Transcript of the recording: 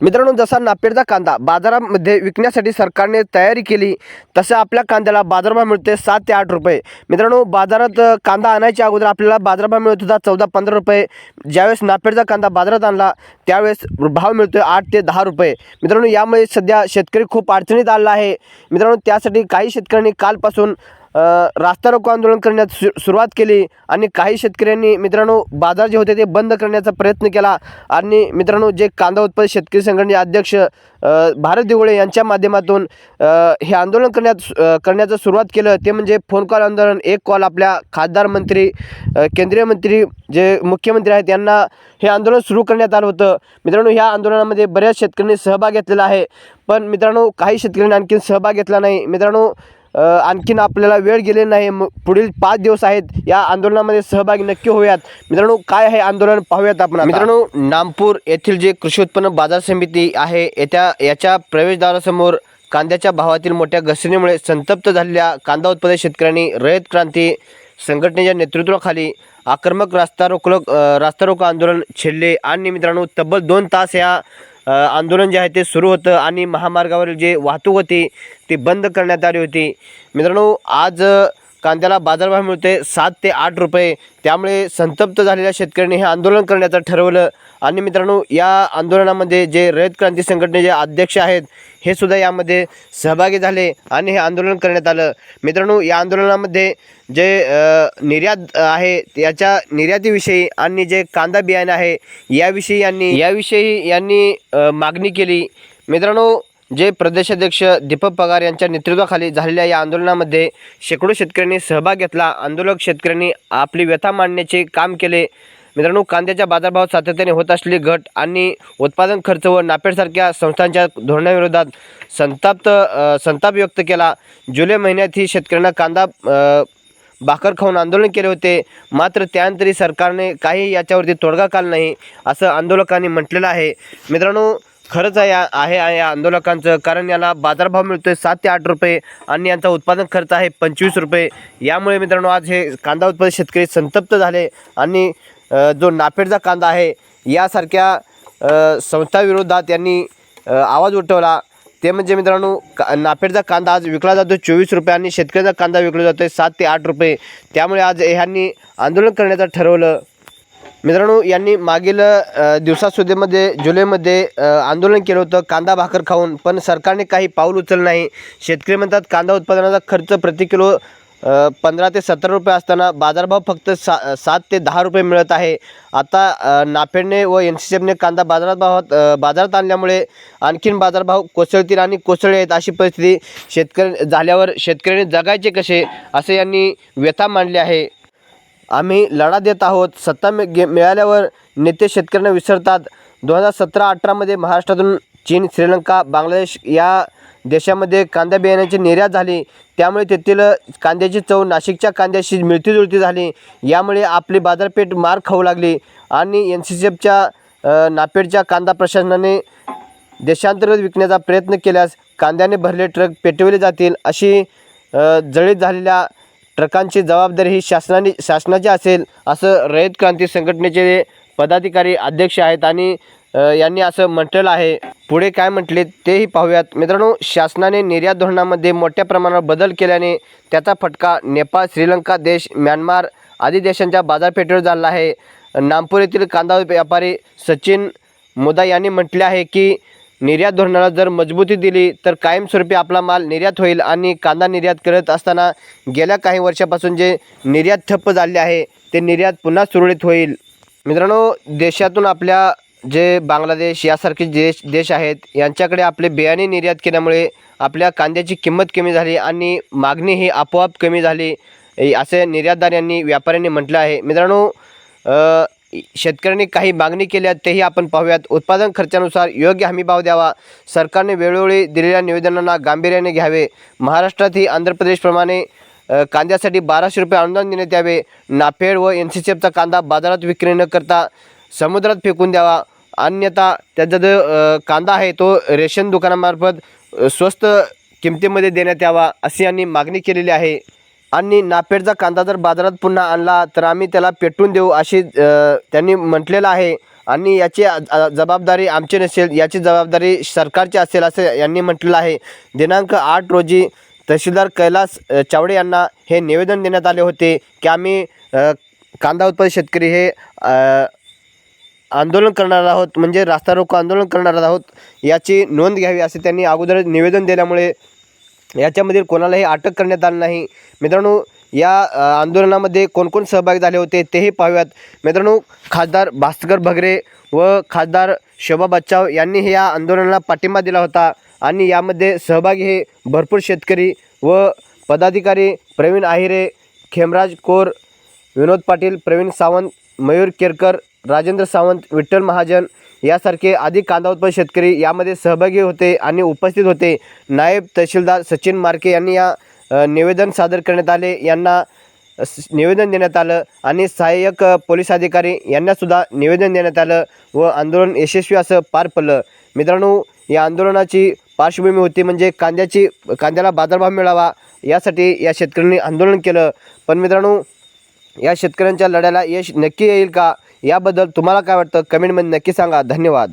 मित्रांनो जसा नापेडचा कांदा बाजारामध्ये विकण्यासाठी सरकारने तयारी केली तसं आपल्या कांद्याला बाजारभाव मिळते सात ते आठ रुपये. मित्रांनो बाजारात कांदा आणायच्या अगोदर आपल्याला बाजारभाव मिळत होता चौदा पंधरा रुपये. ज्यावेळेस नापेडचा कांदा बाजारात आणला त्यावेळेस भाव मिळतोय आठ ते दहा रुपये. मित्रांनो यामुळे सध्या शेतकरी खूप अडचणीत आला आहे. मित्रांनो त्यासाठी काही शेतकऱ्यांनी कालपासून रास्ता रोको आंदोलन करण्यास सु सुरुवात केली आणि काही शेतकऱ्यांनी मित्रांनो बाजार जे होते ते बंद करण्याचा प्रयत्न केला. आणि मित्रांनो जे कांदा उत्पादक शेतकरी संघटनेचे अध्यक्ष भारत दिवळे यांच्या माध्यमातून हे आंदोलन करण्यात करण्याचं सुरुवात केलं. ते म्हणजे फोन कॉल आंदोलन एक कॉल आपल्या खासदार मंत्री केंद्रीय मंत्री जे मुख्यमंत्री आहेत यांना हे आंदोलन सुरू करण्यात आलं होतं. मित्रांनो ह्या आंदोलनामध्ये बऱ्याच शेतकऱ्यांनी सहभाग घेतलेला आहे. पण मित्रांनो काही शेतकऱ्यांनी आणखीन सहभाग घेतला नाही. मित्रांनो आणखीन आपल्याला वेळ गेले नाही. म- पुढील पाच दिवस आहेत. या आंदोलनामध्ये सहभागी नक्की होऊयात. मित्रांनो काय आहे आंदोलन? पाहूयात आपण मित्रांनो नामपूर येथील जे कृषी उत्पन्न बाजार समिती आहे येत्या याच्या प्रवेशद्वारासमोर कांद्याच्या भावातील मोठ्या घसरणीमुळे संतप्त झालेल्या कांदा उत्पादक शेतकऱ्यांनी रयत क्रांती संघटनेच्या नेतृत्वाखाली आक्रमक रास्ता रोको रास्ता रोको आंदोलन छेडले. आणि मित्रांनो तब्बल दोन तास या आंदोलन जे आहे ते सुरू होतं आणि महामार्गावरील जे वाहतूक होती ती बंद करण्यात आली होती. मित्रांनो आज कांद्याला बाजारभाव मिळते सात ते आठ रुपये. त्यामुळे संतप्त झालेल्या शेतकऱ्यांनी हे आंदोलन करण्याचं ठरवलं. आणि मित्रांनो या आंदोलनामध्ये जे रयत क्रांती संघटनेचे अध्यक्ष आहेत हे सुद्धा यामध्ये सहभागी झाले आणि हे आंदोलन करण्यात आलं. मित्रांनो या आंदोलनामध्ये जे निर्यात आहे याच्या निर्यातीविषयी आणि जे कांदा बियाणे आहे याविषयी यांनी याविषयी यांनी मागणी केली. मित्रांनो जे प्रदेशाध्यक्ष दीपक पगार यांच्या नेतृत्वाखाली झालेल्या या आंदोलनामध्ये शेकडो शेतकऱ्यांनी सहभाग घेतला. आंदोलक शेतकऱ्यांनी आपली व्यथा मांडण्याचे काम केले. मित्रांनो कांद्याच्या बाजारभावात सातत्याने होत असलेली घट आणि उत्पादन खर्च व नापेडसारख्या संस्थांच्या धोरणाविरोधात संताप्त संताप व्यक्त केला. जुलै महिन्यातही शेतकऱ्यांना कांदा भाकर खाऊन आंदोलन केले होते. मात्र त्यानंतरही सरकारने काही याच्यावरती तोडगा काढला नाही असं आंदोलकांनी म्हटलेलं आहे. मित्रांनो खरंच आहे या- आहे या आंदोलकांचं. कारण याला बाजारभाव मिळतोय सात ते आठ रुपये आणि यांचा उत्पादन खर्च आहे पंचवीस रुपये. यामुळे मित्रांनो आज हे कांदा उत्पादक शेतकरी संतप्त झाले आणि जो नापेडचा कांदा आहे यासारख्या संस्थाविरोधात यांनी आवाज उठवला. ते म्हणजे मित्रांनो का नापेडचा कांदा आज विकला जातो चोवीस रुपये आणि शेतकऱ्याचा कांदा विकला जातो आहे सात ते आठ रुपये. त्यामुळे आज ह्यांनी आंदोलन करण्याचं ठरवलं. मित्रांनो यांनी मागील अ, दिवसासुद्धीमध्ये जुलैमध्ये आंदोलन केलं होतं कांदा भाकर खाऊन. पण सरकारने काही पाऊल उचललं नाही. शेतकरी म्हणतात कांदा उत्पादनाचा खर्च प्रति किलो पंधरा ते सतरा रुपये असताना बाजारभाव फक्त सा सात ते दहा रुपये मिळत आहे. आता नाफेडने व एन सी एफने कांदा बाजारात भावात बाजारात आणल्यामुळे आणखीन बाजारभाव कोसळतील आणि कोसळले आहेत अशी परिस्थिती शेतकरी झाल्यावर शेतकऱ्यांनी जगायचे कसे असे यांनी व्यथा मांडली आहे. आम्ही लढा देत आहोत. सत्ता मि- गे- मिळाल्यावर नेते शेतकऱ्यांना विसरतात. दोन हजार सतरा अठरामध्ये महाराष्ट्रातून चीन श्रीलंका बांगलादेश या देशामध्ये कांदा बियाण्याची निर्यात झाली. त्यामुळे तेथील कांद्याची चव नाशिकच्या कांद्याशी मिळती जुळती झाली. यामुळे आपली बाजारपेठ मार खाऊ लागली आणि एन सी सी एफच्या नापेडच्या कांदा प्रशासनाने देशांतर्गत विकण्याचा प्रयत्न केल्यास कांद्याने भरले ट्रक पेटवले जातील अशी जळीत झालेल्या ट्रकांची जबाबदारी ही शासनाने शासनाची असेल असं रयत क्रांती संघटनेचे पदाधिकारी अध्यक्ष आहेत आणि यांनी असं म्हटलेलं आहे. पुढे काय म्हटले तेही पाहूयात. मित्रांनो शासनाने निर्यात धोरणामध्ये मोठ्या प्रमाणावर बदल केल्याने त्याचा फटका नेपाळ श्रीलंका देश म्यानमार आदी देशांच्या बाजारपेठेवर झाला आहे. नागपूर येथील कांदा व्यापारी सचिन मुदा यांनी म्हटले आहे की निर्यात धोरणाला जर मजबूती दिली तर कायमस्वरूपी आपला माल निर्यात होईल आणि कांदा निर्यात करत असताना गेल्या काही वर्षापासून जे निर्यात ठप्प झाले आहे ते निर्यात पुन्हा सुरळीत होईल. मित्रांनो देशातून आपल्या जे बांगलादेश यासारखे देश देश आहेत यांच्याकडे आपले बियाणे निर्यात केल्यामुळे आपल्या कांद्याची किंमत कमी झाली आणि मागणी ही आपोआप कमी झाली असे निर्यातदार यांनी व्यापाऱ्यांनी म्हटलं आहे. मित्रांनो शेतकऱ्यांनी काही मागणी केल्या तेही आपण पाहूयात. उत्पादन खर्चानुसार योग्य हमी भाव द्यावा. सरकारने वेळोवेळी दिलेल्या निवेदनांना गांभीर्याने घ्यावे. महाराष्ट्रातही आंध्र प्रदेशप्रमाणे कांद्यासाठी बाराशे रुपये अनुदान देण्यात यावे. नाफेड व एन सी सी एफचा कांदा बाजारात विक्री न करता समुद्रात फेकून द्यावा. अन्यथा त्याचा जो कांदा आहे तो रेशन दुकानामार्फत स्वस्त किमतीमध्ये देण्यात यावा अशी यांनी मागणी केलेली आहे. आणि नापेडचा कांदा जर बाजारात पुन्हा आणला तर आम्ही त्याला पेटून देऊ अशी त्यांनी म्हटलेलं आहे. आणि याची जबाबदारी आमची नसेल याची जबाबदारी सरकारची असेल असं यांनी म्हटलेलं आहे. दिनांक आठ रोजी तहसीलदार कैलास चावडे यांना हे निवेदन देण्यात आले होते की आम्ही कांदा उत्पादक शेतकरी हे आंदोलन करणार आहोत म्हणजे रास्ता रोको आंदोलन करणार आहोत याची नोंद घ्यावी असे त्यांनी अगोदर निवेदन दिल्यामुळे याच्यामधील कोणालाही अटक करण्यात आली नाही. मित्रांनो या आंदोलनामध्ये कोणकोण सहभागी झाले होते तेही पाहूयात. मित्रांनो खासदार भास्कर भगरे व खासदार शोभा बच्चाव यांनी या आंदोलनाला पाठिंबा दिला होता आणि यामध्ये सहभागी हे भरपूर शेतकरी व पदाधिकारी प्रवीण आहिरे खेमराज कोर विनोद पाटील प्रवीण सावंत मयूर केरकर राजेंद्र सावंत विठ्ठल महाजन यासारखे अधिक कांदा उत्पादक शेतकरी यामध्ये सहभागी होते आणि उपस्थित होते. नायब तहसीलदार सचिन मार्के यांनी या निवेदन सादर करण्यात आले. यांना निवेदन देण्यात आलं आणि सहाय्यक पोलीस अधिकारी यांनासुद्धा निवेदन देण्यात आलं व आंदोलन यशस्वी असं पार पडलं. मित्रांनो या आंदोलनाची पार्श्वभूमी होती म्हणजे कांद्याची कांद्याला बाजारभाव मिळावा यासाठी या शेतकऱ्यांनी आंदोलन केलं. पण मित्रांनो या शेतकऱ्यांच्या लढ्याला यश नक्की येईल का? याबद्दल तुम्हाला काय वाटतं? कमेंटमध्ये नक्की सांगा. धन्यवाद.